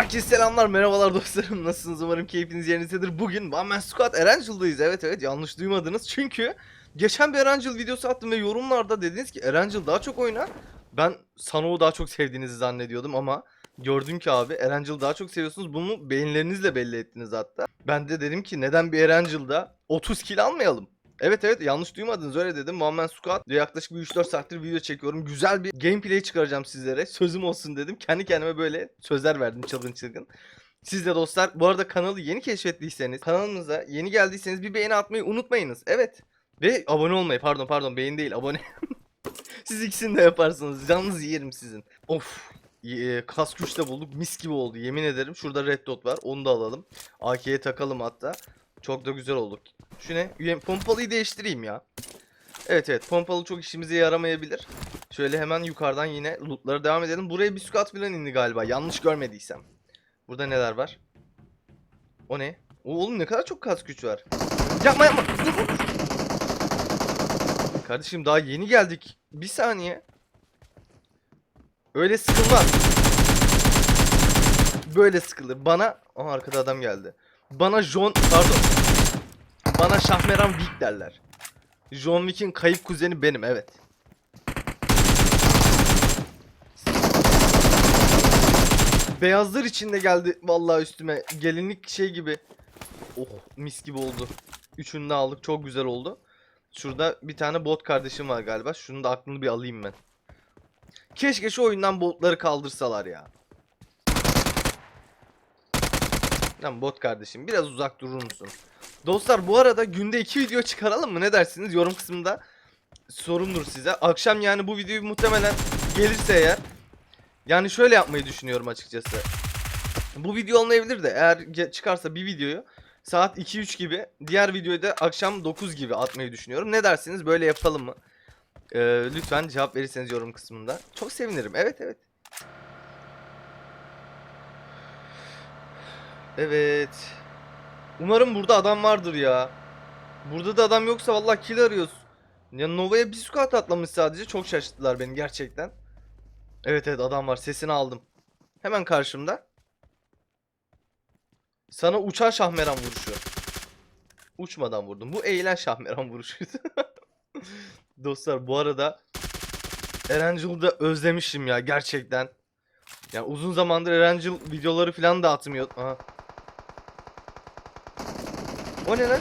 Herkese selamlar, merhabalar dostlarım. Nasılsınız? Umarım keyfiniz yerindedir. Bugün One Man Squad Erangel'dayız. Evet evet yanlış duymadınız. Çünkü geçen bir Erangel videosu attım ve yorumlarda dediniz ki Erangel daha çok oyna. Ben Sano'yu daha çok sevdiğinizi zannediyordum ama gördüm ki abi Erangel daha çok seviyorsunuz. Bunu beğenilerinizle belli ettiniz hatta. Ben de dedim ki neden bir Erangel'da 30 kill almayalım? Evet evet yanlış duymadınız öyle dedim. Squad diye yaklaşık bir 3-4 saattir video çekiyorum. Güzel bir gameplay çıkaracağım sizlere. Sözüm olsun dedim. Kendi kendime böyle sözler verdim çılgın çılgın. Siz de dostlar bu arada kanalı yeni keşfettiyseniz kanalımıza yeni geldiyseniz bir beğeni atmayı unutmayınız. Evet. Ve abone olmayı pardon pardon beğeni değil abone. Siz ikisini de yaparsınız. Canınızı yerim sizin. Of. e, Kas güç de bulduk. Mis gibi oldu yemin ederim. Şurada red dot var. Onu da alalım. AK'ye takalım hatta. Çok da güzel olduk. Şu ne? Pompalıyı değiştireyim ya. Evet evet pompalı çok işimize yaramayabilir. Şöyle hemen yukarıdan yine lootlara devam edelim. Buraya bir squat falan indi galiba. Yanlış görmediysem. Burada neler var? O ne? O oğlum ne kadar çok kas güç var. Yapma yapma. Kardeşim daha yeni geldik. Bir saniye. Öyle sıkılmaz. Böyle sıkılır. Bana... Aha arkada adam geldi. Bana John... Pardon. Bana Şahmeran Wick derler. John Wick'in kayıp kuzeni benim evet. Beyazlar içinde geldi vallahi üstüme. Gelinlik şey gibi. Oh mis gibi oldu. Üçünü de aldık çok güzel oldu. Şurada bir tane bot kardeşim var galiba. Şunu da aklını bir alayım ben. Keşke şu oyundan botları kaldırsalar ya. Lan bot kardeşim biraz uzak durur musun? Dostlar bu arada günde iki video çıkaralım mı ne dersiniz? Yorum kısmında sorumdur size. Akşam yani bu videoyu muhtemelen gelirse eğer yani şöyle yapmayı düşünüyorum açıkçası. Bu video olmayabilir de eğer çıkarsa bir videoyu saat 2-3 gibi diğer videoyu da akşam 9 gibi atmayı düşünüyorum. Ne dersiniz böyle yapalım mı? Ee, lütfen cevap verirseniz yorum kısmında. Çok sevinirim. Evet evet. Evet. Umarım burada adam vardır ya. Burada da adam yoksa vallahi kill arıyoruz. Ya Nova'ya bir squat atlamış sadece. Çok şaşırttılar beni gerçekten. Evet evet adam var. Sesini aldım. Hemen karşımda. Sana uçan şahmeran vuruşu. Uçmadan vurdum. Bu eğilen şahmeran vuruşuydu. Dostlar bu arada Erangel'ı da özlemişim ya gerçekten. Yani uzun zamandır Erangel videoları falan da atmıyor. Aha. O ne lan?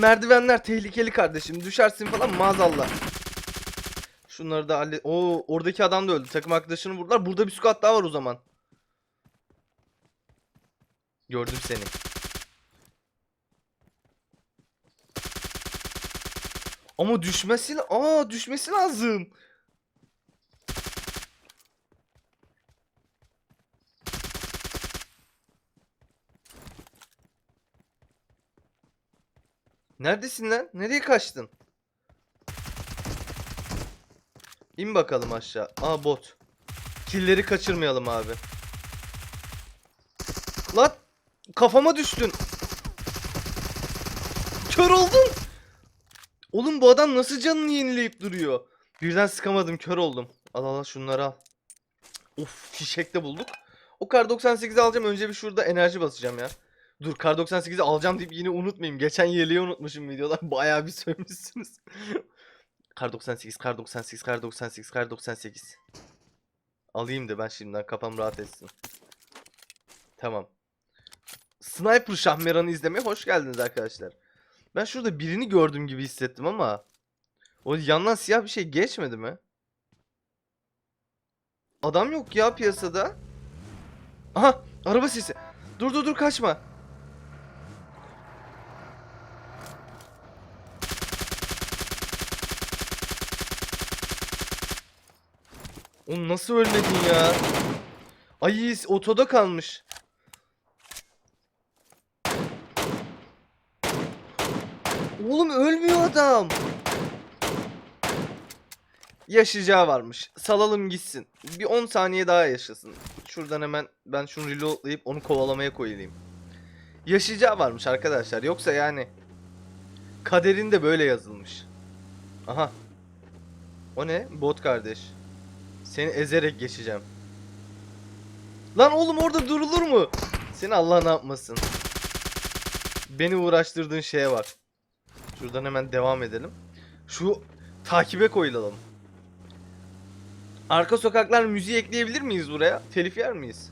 Merdivenler tehlikeli kardeşim. Düşersin falan maazallah. Şunları da halle... Oo oradaki adam da öldü. Takım arkadaşını vurdular. Burada bir squad daha var o zaman. Gördüm seni. Ama düşmesi... Aa düşmesi lazım. Neredesin lan? Nereye kaçtın? İn bakalım aşağı. Aa bot. Killeri kaçırmayalım abi. Lan kafama düştün. Kör oldun. Oğlum bu adam nasıl canını yenileyip duruyor? Birden sıkamadım kör oldum. Al al şunları al. Of fişek de bulduk. O kar 98'i alacağım önce bir şurada enerji basacağım ya. Dur kar 98'i alacağım deyip yine unutmayayım. Geçen yeleği unutmuşum videoda. Bayağı bir sövmüşsünüz. kar 98, kar 98, kar 98, kar 98. Alayım da ben şimdiden kafam rahat etsin. Tamam. Sniper Şahmeran'ı izlemeye hoş geldiniz arkadaşlar. Ben şurada birini gördüm gibi hissettim ama o yandan siyah bir şey geçmedi mi? Adam yok ya piyasada. Aha araba sesi. Dur dur dur kaçma. Oğlum nasıl ölmedin ya? Ay otoda kalmış. Oğlum ölmüyor adam. Yaşayacağı varmış. Salalım gitsin. Bir 10 saniye daha yaşasın. Şuradan hemen ben şunu reloadlayıp onu kovalamaya koyayım. Yaşayacağı varmış arkadaşlar. Yoksa yani kaderinde böyle yazılmış. Aha. O ne? Bot kardeş. Seni ezerek geçeceğim. Lan oğlum orada durulur mu? Seni Allah ne yapmasın. Beni uğraştırdığın şeye bak. Şuradan hemen devam edelim. Şu takibe koyulalım. Arka sokaklar müziği ekleyebilir miyiz buraya? Telif yer miyiz?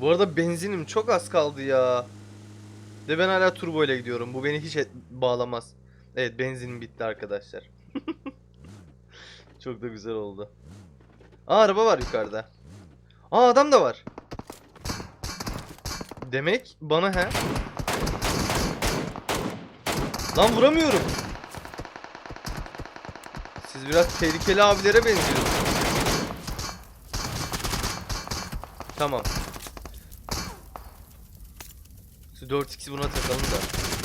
Bu arada benzinim çok az kaldı ya. De ben hala turbo ile gidiyorum. Bu beni hiç bağlamaz. Evet benzinim bitti arkadaşlar. çok da güzel oldu. Aa araba var yukarıda. Aa adam da var. Demek bana he. Lan vuramıyorum. Siz biraz tehlikeli abilere benziyorsunuz. Tamam. Şu 4x'i buna takalım da.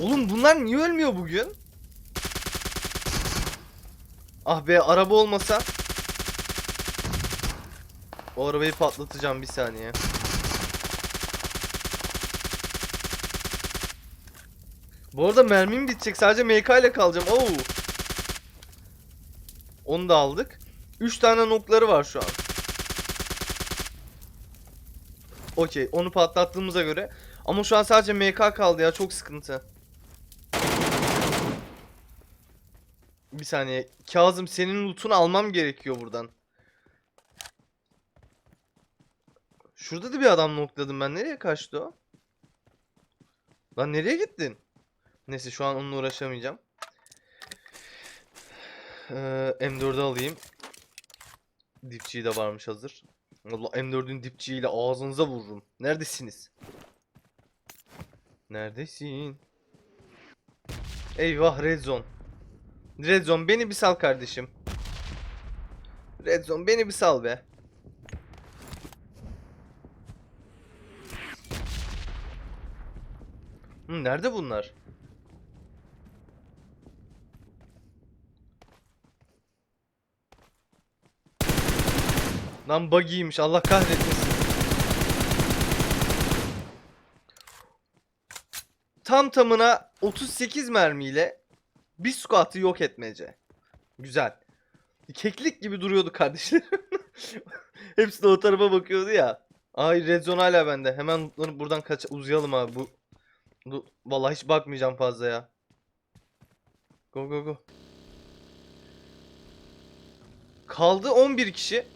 Oğlum bunlar niye ölmüyor bugün? Ah be araba olmasa. O arabayı patlatacağım bir saniye. Bu arada mermim bitecek. Sadece MK ile kalacağım. Oo. Onu da aldık. 3 tane nokları var şu an. Okey. Onu patlattığımıza göre. Ama şu an sadece MK kaldı ya. Çok sıkıntı. Bir saniye. Kazım senin loot'unu almam gerekiyor buradan. Şurada da bir adam nokladım ben. Nereye kaçtı o? Lan nereye gittin? Neyse şu an onunla uğraşamayacağım. Ee, M4'ü alayım. Dipçiği de varmış hazır. Allah M4'ün dipçiğiyle ağzınıza vururum. Neredesiniz? Neredesin? Eyvah Red Zone. Red Zone beni bir sal kardeşim. Red Zone beni bir sal be. Hı, nerede bunlar? Lan buggy'ymiş Allah kahretmesin. Tam tamına 38 mermiyle bir squat'ı yok etmece. Güzel. Keklik gibi duruyordu kardeşlerim. Hepsi de o tarafa bakıyordu ya. Ay red zone hala bende. Hemen buradan kaç uzayalım abi. Bu, bu vallahi hiç bakmayacağım fazla ya. Go go go. Kaldı 11 kişi.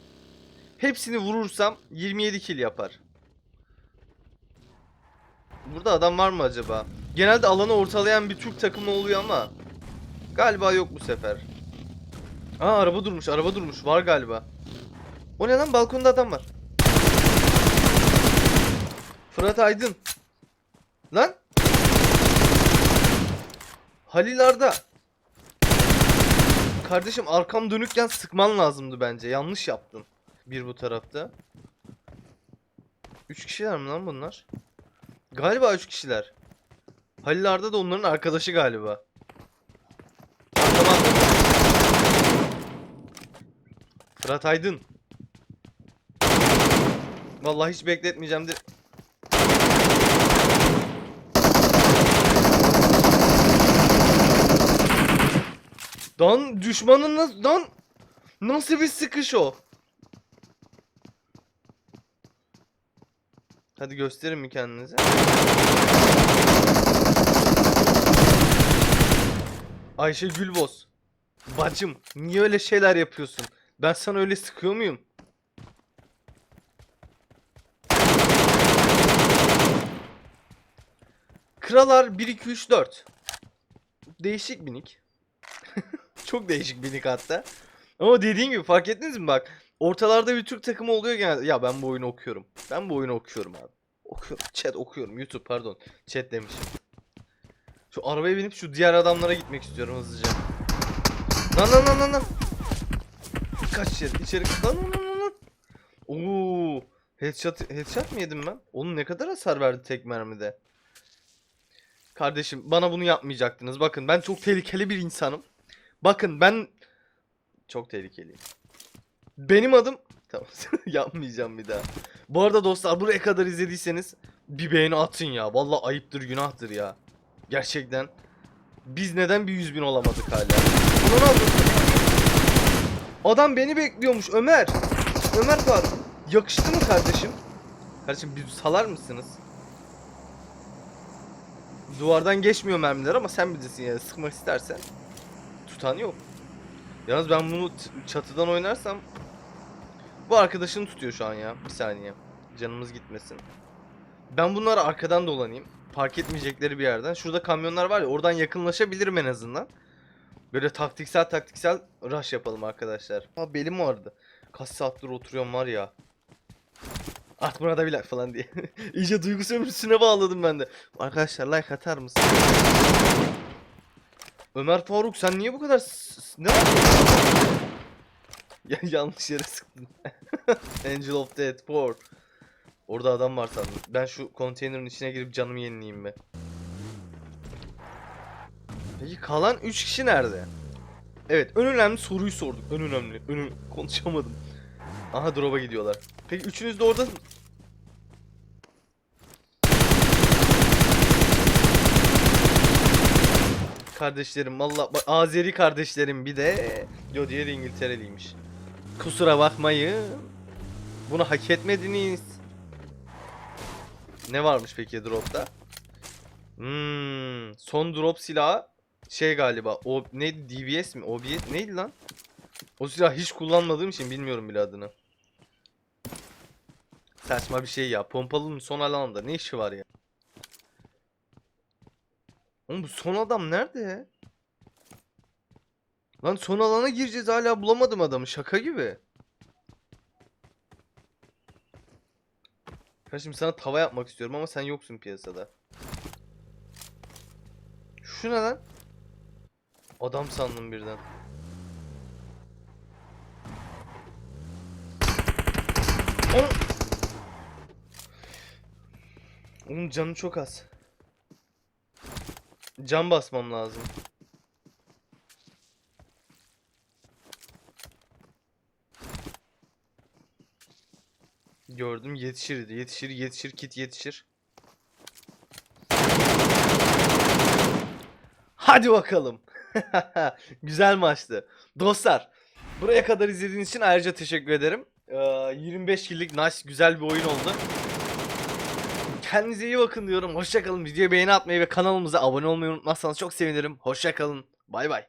Hepsini vurursam 27 kill yapar. Burada adam var mı acaba? Genelde alanı ortalayan bir Türk takımı oluyor ama galiba yok bu sefer. Aa araba durmuş, araba durmuş. Var galiba. O ne lan? Balkonda adam var. Fırat Aydın. Lan. Halil Arda. Kardeşim arkam dönükken sıkman lazımdı bence. Yanlış yaptın. Bir bu tarafta. Üç kişiler mi lan bunlar? Galiba üç kişiler. Halil Arda da onların arkadaşı galiba. Tamam. Fırat Aydın. Vallahi hiç bekletmeyeceğim de. Lan düşmanın nasıl lan nasıl bir sıkış o? Hadi gösterin mi kendinize? Ayşe Gülboz. Bacım, niye öyle şeyler yapıyorsun? Ben sana öyle sıkıyor muyum? Kralar 1 2 3 4. Değişik bir nick. Çok değişik bir nick hatta. Ama dediğim gibi fark ettiniz mi bak? Ortalarda bir Türk takımı oluyor genelde. Ya ben bu oyunu okuyorum. Ben bu oyunu okuyorum abi. Okuyorum. Chat okuyorum. YouTube pardon. Chat demişim. Şu arabaya binip şu diğer adamlara gitmek istiyorum hızlıca. Lan lan lan lan lan. Kaç içeri içeri. Lan lan lan lan. Oo. Headshot, headshot mı yedim ben? Onun ne kadar hasar verdi tek mermide? Kardeşim bana bunu yapmayacaktınız. Bakın ben çok tehlikeli bir insanım. Bakın ben çok tehlikeliyim. Benim adım tamam yapmayacağım bir daha. Bu arada dostlar buraya kadar izlediyseniz bir beğeni atın ya. Vallahi ayıptır günahtır ya. Gerçekten. Biz neden bir 100 bin olamadık hala? Ulan abi. Adam beni bekliyormuş Ömer. Ömer Faruk. Yakıştı mı kardeşim? Kardeşim bir salar mısınız? Duvardan geçmiyor mermiler ama sen bilirsin yani sıkmak istersen. Tutan yok. Yalnız ben bunu çatıdan oynarsam bu arkadaşını tutuyor şu an ya. Bir saniye. Canımız gitmesin. Ben bunları arkadan dolanayım. Park etmeyecekleri bir yerden. Şurada kamyonlar var ya oradan yakınlaşabilirim en azından. Böyle taktiksel taktiksel rush yapalım arkadaşlar. Ha belim vardı. Kaç saattir oturuyorum var ya. At buna da bir like falan diye. İyice duygu sömürüsüne bağladım ben de. Arkadaşlar like atar mısın? Ömer Faruk sen niye bu kadar ne yapıyorsun? ya yanlış yere sıktın. Angel of Death poor. Orada adam var sandım. Ben şu konteynerin içine girip canımı yenileyim mi? Peki kalan 3 kişi nerede? Evet, en önemli soruyu sorduk. En önemli. Ön konuşamadım. Aha drop'a gidiyorlar. Peki üçünüz de orada Kardeşlerim valla Azeri kardeşlerim bir de Yo diğeri İngiltereliymiş. Kusura bakmayın. Bunu hak etmediniz. Ne varmış peki dropta? Hmm, son drop silahı şey galiba. O neydi? DBS mi? OBS neydi lan? O silahı hiç kullanmadığım için bilmiyorum bile adını. Saçma bir şey ya. Pompalının son alanda ne işi var ya? Oğlum bu son adam nerede? Lan son alana gireceğiz hala bulamadım adamı şaka gibi. Kardeşim sana tava yapmak istiyorum ama sen yoksun piyasada. Şu ne lan? Adam sandım birden. Oğlum canım çok az. Can basmam lazım. Gördüm yetişir yetişir yetişir kit yetişir. Hadi bakalım. Güzel maçtı. Dostlar buraya kadar izlediğiniz için ayrıca teşekkür ederim. Ee, 25 killik nice güzel bir oyun oldu. Kendinize iyi bakın diyorum. Hoşçakalın. Videoya beğeni atmayı ve kanalımıza abone olmayı unutmazsanız çok sevinirim. Hoşçakalın. Bay bay.